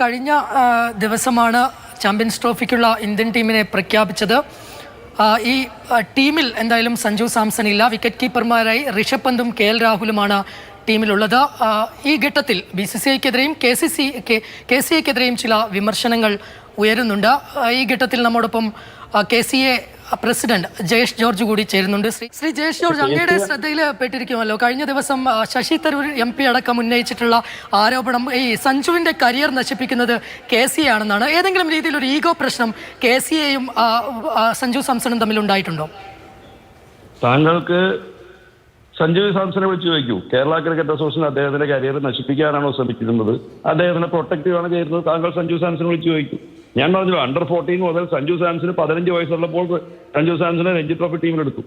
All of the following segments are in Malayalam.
കഴിഞ്ഞ ദിവസമാണ് ചാമ്പ്യൻസ് ട്രോഫിക്കുള്ള ഇന്ത്യൻ ടീമിനെ പ്രഖ്യാപിച്ചത്. ഈ ടീമിൽ എന്തായാലും സഞ്ജു സാംസൺ ഇല്ല. വിക്കറ്റ് കീപ്പർമാരായി ഋഷഭ് പന്തും കെ എൽ രാഹുലുമാണ് ടീമിലുള്ളത്. ഈ ഘട്ടത്തിൽ B C C ഐക്കെതിരെയും K C C K C ഐക്കെതിരെയും ചില വിമർശനങ്ങൾ ഉയരുന്നുണ്ട്. ഈ ഘട്ടത്തിൽ നമ്മോടൊപ്പം K C A president Jayesh George കൂടി ചേരുന്നുണ്ട്. ശ്രീ ശ്രീ ജയേഷ് ജോർജ് അങ്ങയുടെ ശ്രദ്ധയിൽ പെട്ടിരിക്കുമല്ലോ കഴിഞ്ഞ ദിവസം ശശി തരൂർ എം പി അടക്കം ഉന്നയിച്ചിട്ടുള്ള ആരോപണം ഈ സഞ്ജുവിന്റെ കരിയർ നശിപ്പിക്കുന്നത് കെ സി എ ആണെന്നാണ് ഏതെങ്കിലും രീതിയിൽ ഒരു ഈഗോ പ്രശ്നം കെ സി എയും സഞ്ജു സാംസണും തമ്മിൽ ഉണ്ടായിട്ടുണ്ടോ? താങ്കൾക്ക് സഞ്ജു സാംസനെ വിളിച്ചു ചോദിക്കൂ. കേരള ക്രിക്കറ്റ് അസോസിയേഷൻ അദ്ദേഹത്തിന്റെ കരിയർ നശിപ്പിക്കാനാണോ ശ്രമിച്ചിരുന്നത്? അദ്ദേഹത്തിനെ പ്രൊട്ടക്ട് ആണ് ചെയ്യുന്നത്. താങ്കൾ സഞ്ജു സാംസനെ വിളിച്ചു ചോദിക്കൂ. ഞാൻ പറഞ്ഞു അണ്ടർ ഫോർട്ടീൻ മുതൽ സഞ്ജു സാംസന് പതിനഞ്ച് വയസ്സുള്ളപ്പോൾ സഞ്ജു സാംസനെ രഞ്ജി ട്രോഫി ടീമിലെടുത്തു.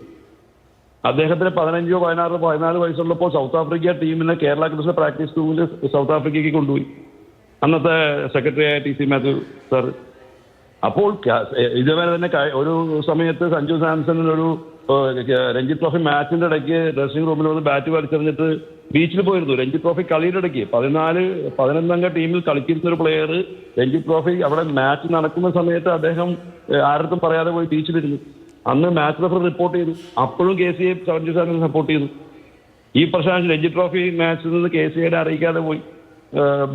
അദ്ദേഹത്തിന് പതിനഞ്ചോ പതിനാറോ പതിനാല് വയസ്സുള്ളപ്പോൾ സൗത്ത് ആഫ്രിക്ക ടീമിനെ കേരള ക്രിക്കറ്റ് പ്രാക്ടീസ് ടീമിൽ സൗത്ത് ആഫ്രിക്കയ്ക്ക് കൊണ്ടുപോയി. അന്നത്തെ സെക്രട്ടറി ആയ ടി സി മാത്യു സാർ അപ്പോൾ ഇതുവരെ തന്നെ ഒരു സമയത്ത് സഞ്ജു സാംസൺ ഒരു ഏഹ്, രഞ്ജി ട്രോഫി മാച്ചിന്റെ ഇടയ്ക്ക് ഡ്രസ്സിംഗ് റൂമിൽ വന്ന് ബാറ്റ് വലിച്ചെറിഞ്ഞിട്ട് ബീച്ചിൽ പോയിരുന്നു. രഞ്ജി ട്രോഫി കളിയുടെ ഇടയ്ക്ക് പതിനാല് പതിനൊന്നംഗ ടീമിൽ കളിക്കുന്ന ഒരു പ്ലെയർ രഞ്ജി ട്രോഫി അവിടെ മാച്ച് നടക്കുന്ന സമയത്ത് അദ്ദേഹം ആരടുത്തും പറയാതെ പോയി ബീച്ചിലിരുന്നു അന്ന് മാച്ച് റഫർ റിപ്പോർട്ട് ചെയ്തു. അപ്പോഴും K C A seventy seven support ചെയ്തു. ഈ പ്രശ്നം രഞ്ജി ട്രോഫി മാച്ചിൽ നിന്ന് കെ സി ഐയുടെ അറിയിക്കാതെ പോയി.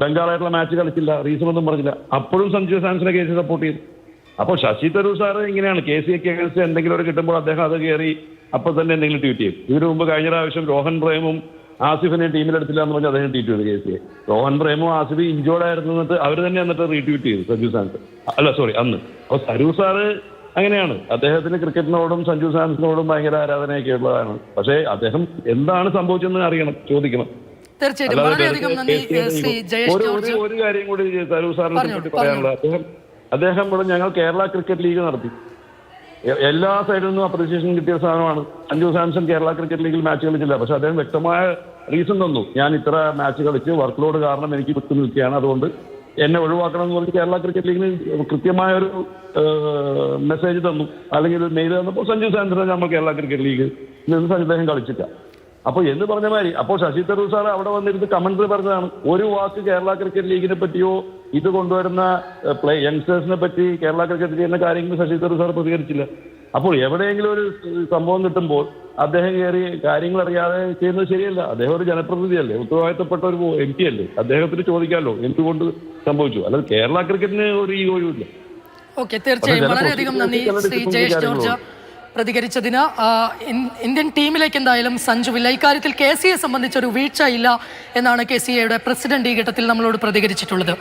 ബംഗാളായിട്ടുള്ള മാച്ച് കളിച്ചില്ല. റീസൺ ഒന്നും പറഞ്ഞില്ല. അപ്പോഴും സഞ്ജു സാംസനെ കെ സി സപ്പോർട്ട് ചെയ്തു. അപ്പോൾ ശശി തരൂർ സാറ് ഇങ്ങനെയാണ് കെ സി എക്ക് അഗൻസ്റ്റ് എന്തെങ്കിലും ഒരു കിട്ടുമ്പോൾ അദ്ദേഹം അത് കയറി അപ്പോൾ തന്നെ എന്തെങ്കിലും ട്വീറ്റ് ചെയ്യും. ഇതിനു മുമ്പ് കഴിഞ്ഞ പ്രാവശ്യം രോഹൻ പ്രേമും ആസിഫിനെ ടീമിലെടുത്തില്ല എന്ന് പറഞ്ഞ് അദ്ദേഹം ട്വീറ്റ് ചെയ്തു കെ സി എ രോഹൻ പ്രേമും ആസിഫ് ഇഞ്ചോർഡ് ആയിരുന്നു എന്നിട്ട് അവർ തന്നെ എന്നിട്ട് റീട്വീറ്റ് ചെയ്തു സഞ്ജു സാൻസ് അല്ല സോറി അന്ന്. അപ്പോൾ തരൂർ സാറ് അങ്ങനെയാണ്. അദ്ദേഹത്തിന് ക്രിക്കറ്റിനോടും സഞ്ജു സാൻസിനോടും ഭയങ്കര ആരാധനയൊക്കെ ഉള്ളതാണ്. പക്ഷേ അദ്ദേഹം എന്താണ് സംഭവിച്ചതെന്ന് അറിയണം ചോദിക്കണം. തീർച്ചയായിട്ടും. ഒരു- കാര്യം കൂടി തരൂർ സാറിനെ പറ്റി പറയാനുള്ളത്. അദ്ദേഹം അദ്ദേഹം ഇവിടെ ഞങ്ങൾ കേരള ക്രിക്കറ്റ് ലീഗ് നടത്തി. എല്ലാ സൈഡിൽ നിന്നും അപ്രീസിയേഷൻ കിട്ടിയ സാധനമാണ്. അഞ്ജു സാംസൺ കേരള ക്രിക്കറ്റ് ലീഗിൽ മാച്ച് കളിച്ചില്ല പക്ഷെ അദ്ദേഹം വ്യക്തമായ റീസൺ തന്നു. ഞാൻ ഇത്ര മാച്ച് കളിച്ച് വർക്ക് ലോഡ് കാരണം എനിക്ക് വിട്ടു നിൽക്കുകയാണ്. അതുകൊണ്ട് എന്നെ ഒഴിവാക്കണം എന്ന് പറഞ്ഞ് കേരള ക്രിക്കറ്റ് ലീഗിന് കൃത്യമായ ഒരു മെസ്സേജ് തന്നു. അല്ലെങ്കിൽ മെയിൽ തന്നപ്പോൾ സഞ്ജു സാംസൺ നമ്മൾ കേരള ക്രിക്കറ്റ് ലീഗ് നിന്ന് അദ്ദേഹം കളിച്ചില്ല അപ്പൊ എന്ന് പറഞ്ഞ മാതിരി അപ്പോൾ ശശി തരൂർ സാർ അവിടെ വന്നിരുന്ന് കമന്റ് പറഞ്ഞതാണ് ഒരു വാക്ക് കേരള ക്രിക്കറ്റ് ലീഗിനെ പറ്റിയോ ഇത് കൊണ്ടുവരുന്ന പ്ലേ യങ്സ്റ്റേഴ്സിനെ പറ്റി കേരള ക്രിക്കറ്റ് ചെയ്യുന്ന കാര്യങ്ങൾ ശശി തരൂർ സാർ പ്രതികരിച്ചില്ല. അപ്പോൾ എവിടെയെങ്കിലും ഒരു സംഭവം കിട്ടുമ്പോൾ അദ്ദേഹം കയറി കാര്യങ്ങൾ അറിയാതെ ചെയ്യുന്നത് ശരിയല്ല. അദ്ദേഹം ഒരു ജനപ്രതിനിധിയല്ലേ. ഉത്തരവാദിത്തപ്പെട്ട ഒരു എം പി അല്ലേ. അദ്ദേഹത്തിന് ചോദിക്കാമല്ലോ എന്തുകൊണ്ട് സംഭവിച്ചു. അല്ലാതെ കേരള ക്രിക്കറ്റിന് ഒരു ഈ ഒഴിവില്ല. ഓക്കെ തീർച്ചയായും. വളരെയധികം നന്ദി ശ്രീ ജയേഷ് ജോർജ് പ്രതികരിച്ചതിന്. ഇന്ത്യൻ ടീമിലേക്ക് എന്തായാലും സഞ്ജുവില്ല ഇക്കാര്യത്തിൽ കെ സി എ സംബന്ധിച്ചൊരു വീഴ്ച ഇല്ല എന്നാണ് കെ സി എയുടെ പ്രസിഡന്റ് ഈ ഘട്ടത്തിൽ നമ്മളോട് പ്രതികരിച്ചിട്ടുള്ളത്.